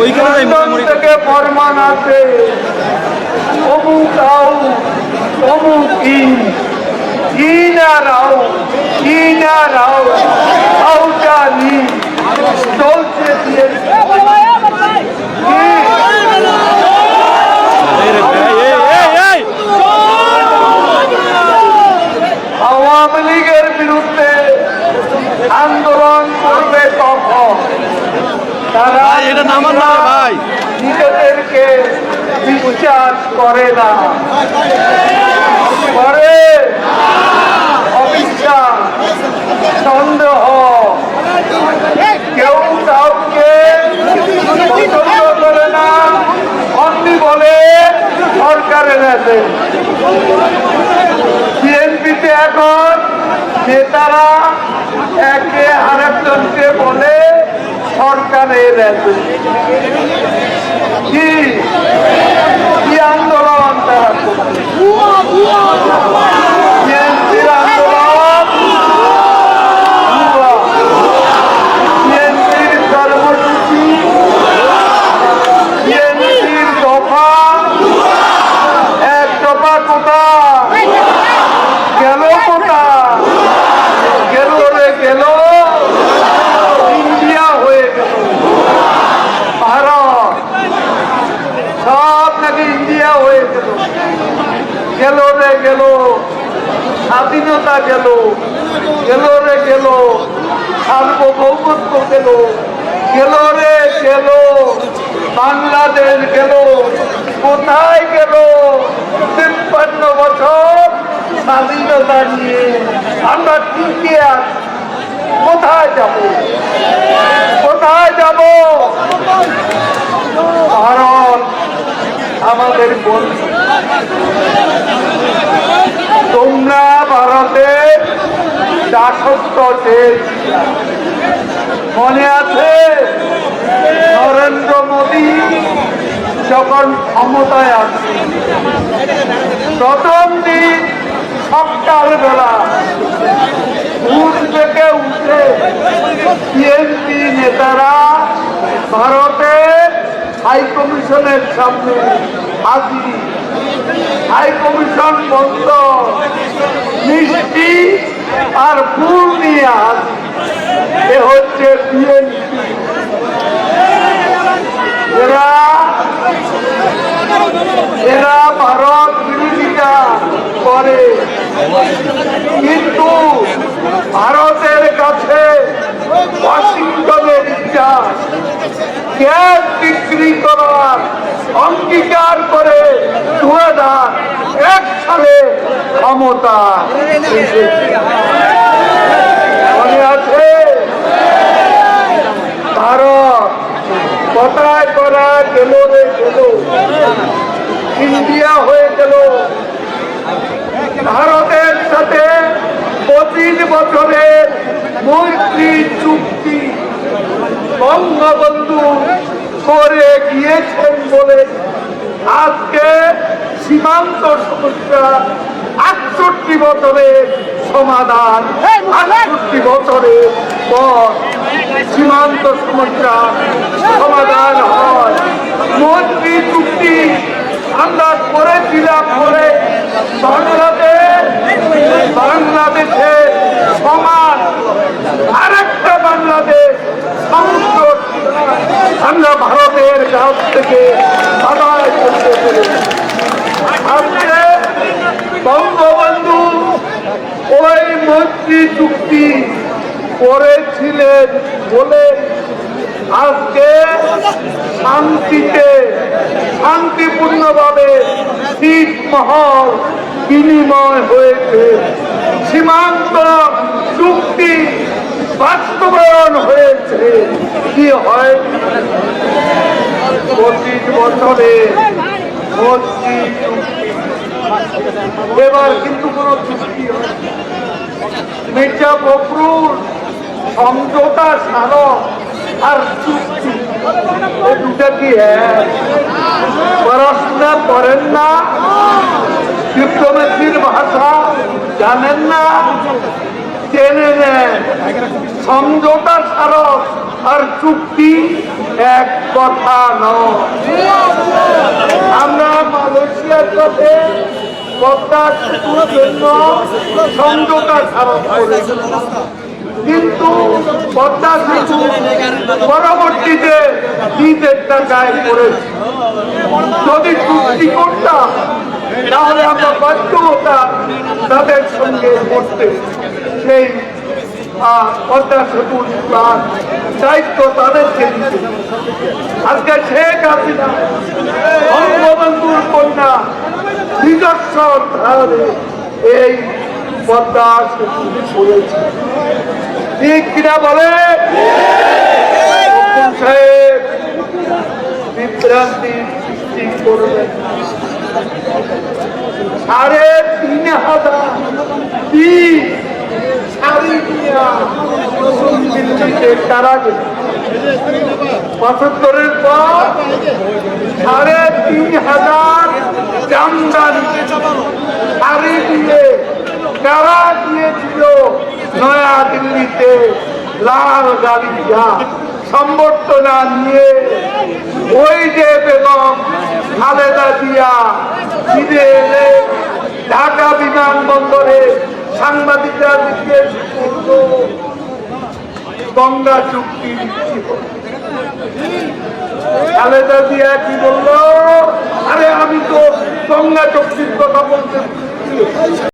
থেকে আছে। অমুক আও অমুক ইন ইনা রাও ইনা রাও আউটা নি চলছে! আওয়ামী লীগের বিরুদ্ধে আন্দোলন করবে তারা ভাই, এটা নামান না ভাই। নিজেদেরকে বিশ্বাস করে না। করে অবিশ্বাস সন্দেহ। কেউ কাউকে করে না অন্যি বলে সরকারের আছে বিএনপিতে এখন নেতারা একে আরেকজনকে বলে সরকারের আছে কি কি আন্দোলন তারা করছে বিএনপির আন্দোলন ভুয়া। বিএনপির কর্মসূচি বিএনপির দফা এক দফা কোথা গেল কোথা গেল রে গেল ইন্ডিয়া হয়ে গেল ভারত সব নাকি ইন্ডিয়া হয়ে গেল গেল রে গেল স্বাধীনতা গেল গেল রে গেল, সার্বভৌমত্ব গেল গেল রে গেল, বাংলাদেশ গেল, কোথায় গেল? তিপ্পান্ন বছর স্বাধীনতা নিয়ে আমরা টিকে কোথায় যাব? কোথায় যাব? ভারত আমাদের বন্ধু, তোমরা ভারতের চেয়েছিলে। মনে আছে নরেন্দ্র মোদী যখন ক্ষমতায় আছে প্রথম দিন সকালবেলা ঘুম থেকে উঠে বিএনপি নেতারা ভারতের হাইকমিশনের সামনে হাজিরি হাই কমিশন বন্ধ। মিষ্টি আর ফুল নিয়ে হাজির এ হচ্ছে বিএনপি এরা এরা ভারত বিরোধিতা করে কিন্তু ভারতের কাছে ওয়াশিংটনের ইচ্ছা গ্যাস বিক্রি করার অঙ্গীকার করে দু হাজার সালে ক্ষমতা। মনে আছে? ভারত কথায় করা গেল গেল? ইন্ডিয়া হয়ে গেল। ভারতের সাথে পঁচিশ বছরের মৈত্রী চুক্তি। বঙ্গবন্ধু করে গিয়েছেন বলে আজকে সীমান্ত সমস্যা আটষট্টি বছরের সমাধান আটষট্টি বছরের পর সীমান্ত সমস্যা সমাধান হয়। মন্ত্রী চুক্তি আমরা করেছিলাম বলে বাংলাদেশ বাংলাদেশে সমাজ আরেকটা বাংলাদেশ আমরা ভারতের কাছ থেকে আদায় করতে পেরেছি আজকে বঙ্গবন্ধু ওই মন্ত্রী চুক্তি করেছিলেন বলে আজকে শান্তিতে, শান্তিপূর্ণভাবে শীত মহল বিনিময় হয়েছে। সীমান্ত চুক্তি বাস্তবায়ন হয়েছে। কি হয়? পঁচিশ বছরে এবার কিন্তু কোনো চুক্তি হয়। মির্জা ফখরুল, সমঝোতা স্মারক আর চুক্তি। দুটা কি পড়াশোনা করেন না? ডিপ্লোমেসির ভাষা জানেন না? জেনে নেন। সমঝোতা স্মারক আর চুক্তি এক কথা নয়। আমরা মালয়েশিয়ার সাথে পদ্মা সেতুর জন্য সমঝোতা স্মারক করেছি কিন্তু পদ্মা সেতু পরবর্তীতে নিজের টাকায় করেছি যদি চুক্তি করতাম, তাহলে আমরা বাধ্য হতাম তাদের সঙ্গে করতে। সেই পদ্মা সেতুর প্লান দায়িত্ব তাদেরকে দিতে। আজকে শেখ হাসিনা, বঙ্গবন্ধুর কন্যা নিদর্শন ধারে এই পদ্মা সেতু করেছে ঠিক কিনা বলে? বিভ্রান্তির সৃষ্টি করবেন। সাড়ে তিন হাজার তিন গেছে পঁচাত্তরের পর সাড়ে তিন হাজার জামদানি সারি দিয়ে কারা দিয়েছিল নয়া দিল্লিতে লাল গাড়ি যা সম্বর্ধনা নিয়ে ওই যে বেগম খালেদা জিয়া ফিরে এলে ঢাকা বিমানবন্দরে সাংবাদিকরা জিজ্ঞেস করল গঙ্গা চুক্তি? খালেদা জিয়া কি বলল আরে আমি তো গঙ্গা চুক্তির কথা বলতে